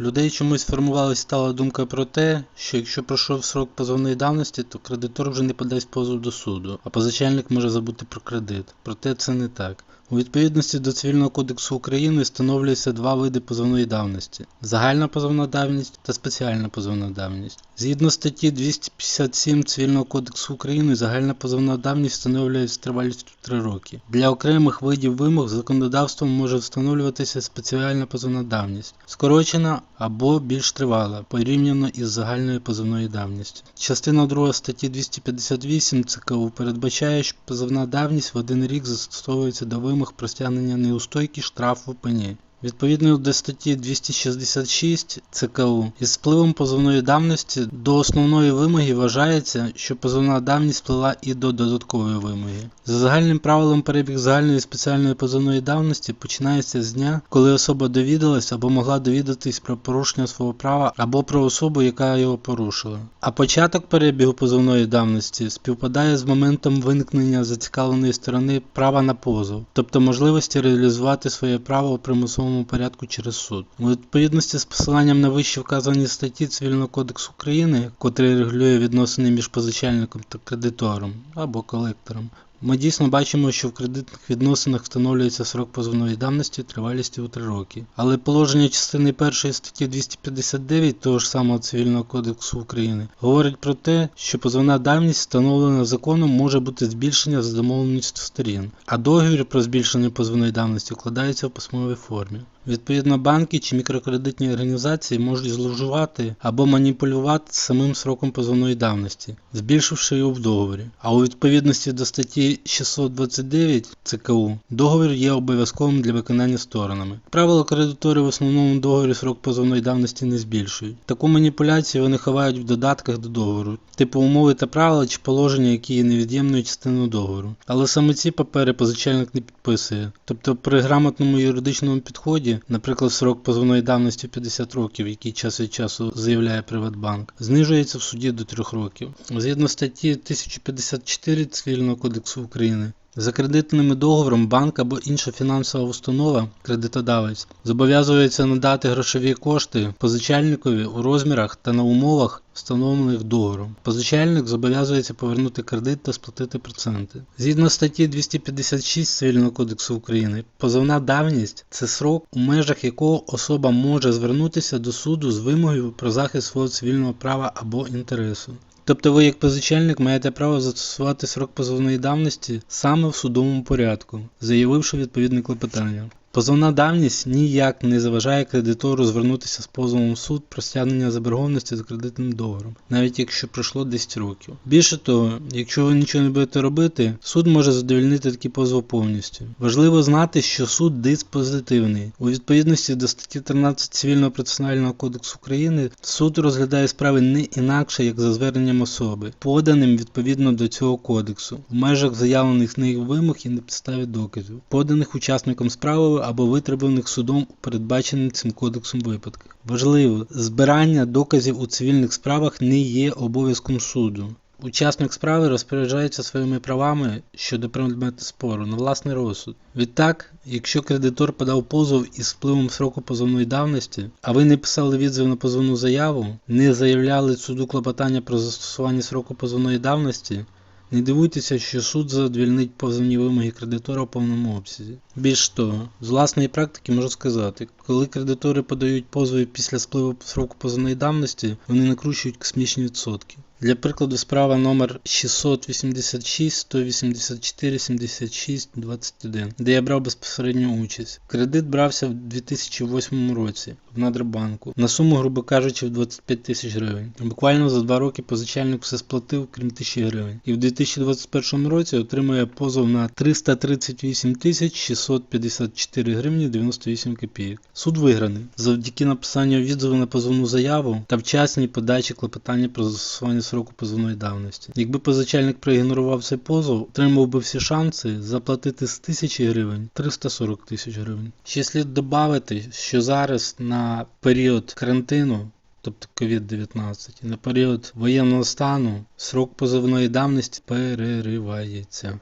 Людей чомусь формувалася стала думка про те, що якщо пройшов срок позовної давності, то кредитор вже не подасть позов до суду, а позичальник може забути про кредит. Проте це не так. У відповідності до Цивільного кодексу України встановлюються два види позовної давності: загальна позовна давність та спеціальна позовна давність. Згідно статті 257 Цивільного кодексу України, загальна позовна давність встановлює тривалістю 3 роки. Для окремих видів вимог законодавством може встановлюватися спеціальна позовна давність, скорочена або більш тривала, порівняно із загальною позивною давністю. Частина 2 статті 258 ЦКУ передбачає, що позивна давність в один рік застосовується до вимог про стягнення неустойки штрафу пені. Відповідно до статті 266 ЦКУ, із спливом позовної давності до основної вимоги вважається, що позовна давність сплила і до додаткової вимоги. За загальним правилом перебіг загальної спеціальної позовної давності починається з дня, коли особа довідалась або могла довідатись про порушення свого права або про особу, яка його порушила. А початок перебігу позовної давності співпадає з моментом виникнення зацікавленої сторони права на позов, тобто можливості реалізувати своє право у примусовому порядку через суд. У відповідності з посиланням на вище вказані статті Цивільного кодексу України, котрий регулює відносини між позичальником та кредитором або колектором, ми дійсно бачимо, що в кредитних відносинах встановлюється срок позовної давності тривалістю у 3 роки. Але положення частини 1 статті 259 того ж самого Цивільного кодексу України говорить про те, що позовна давність, встановлена законом, може бути збільшена за домовленістю сторін, а договір про збільшення позовної давності вкладається в письмовій формі. Відповідно, банки чи мікрокредитні організації можуть зловживати або маніпулювати самим сроком позовної давності, збільшивши його в договорі. А у відповідності до статті 629 ЦКУ договір є обов'язковим для виконання сторонами. Правило кредитори в основному договорі срок позовної давності не збільшують. Таку маніпуляцію вони ховають в додатках до договору, типу умови та правила чи положення, які є невід'ємною частиною договору. Але саме ці папери позичальник не підписує. Тобто при грамотному юридичному підході наприклад, срок позовної давності 50 років, який час від часу заявляє Приватбанк, знижується в суді до 3 років. Згідно статті 1054 Цивільного кодексу України. За кредитним договором банк або інша фінансова установа, кредитодавець, зобов'язується надати грошові кошти позичальникові у розмірах та на умовах, встановлених договором. Позичальник зобов'язується повернути кредит та сплатити проценти. Згідно статті 256 Цивільного кодексу України, позовна давність це срок, у межах якого особа може звернутися до суду з вимогою про захист свого цивільного права або інтересу. Тобто ви, як позичальник, маєте право застосувати срок позовної давності саме в судовому порядку, заявивши відповідне клопотання. Позовна давність ніяк не заважає кредитору звернутися з позовом в суд про стягнення заборгованості за кредитним договором, навіть якщо пройшло 10 років. Більше того, якщо ви нічого не будете робити, суд може задовільнити такий позов повністю. Важливо знати, що суд диспозитивний. У відповідності до статті 13 Цивільного процесуального кодексу України суд розглядає справи не інакше, як за зверненням особи, поданим відповідно до цього кодексу, в межах заявлених них вимог і на підставі доказів, поданих учасником справи або витребуваних судом у передбачених цим кодексом випадках. Важливо, збирання доказів у цивільних справах не є обов'язком суду. Учасник справи розпоряджається своїми правами щодо предмету спору на власний розсуд. Відтак, якщо кредитор подав позов із впливом сроку позовної давності, а ви не писали відзив на позовну заяву, не заявляли суду клопотання про застосування сроку позовної давності, не дивуйтеся, що суд задовільнить позовні вимоги кредитора в повному обсязі. Більш того, з власної практики можу сказати, коли кредитори подають позови після спливу сроку позовної давності, вони накручують космічні відсотки. Для прикладу, справа номер 686 184 76 21, де я брав безпосередню участь. Кредит брався в 2008 році в Надрбанку на суму, грубо кажучи, в 25 тисяч гривень. Буквально за два роки позичальник все сплатив, крім тисячі гривень. І в 2021 році отримує позов на 338 тисяч 654 гривні 98 копійок. Суд виграний завдяки написанню відзову на позовну заяву та вчасній подачі клопотання про застосування сроку позовної давності. Якби позичальник проігнорував цей позов, отримав би всі шанси заплатити з 1000 гривень 340 тисяч гривень. Ще слід додати, що зараз на період карантину. Тобто COVID-19 і на період воєнного стану срок позовної давності переривається.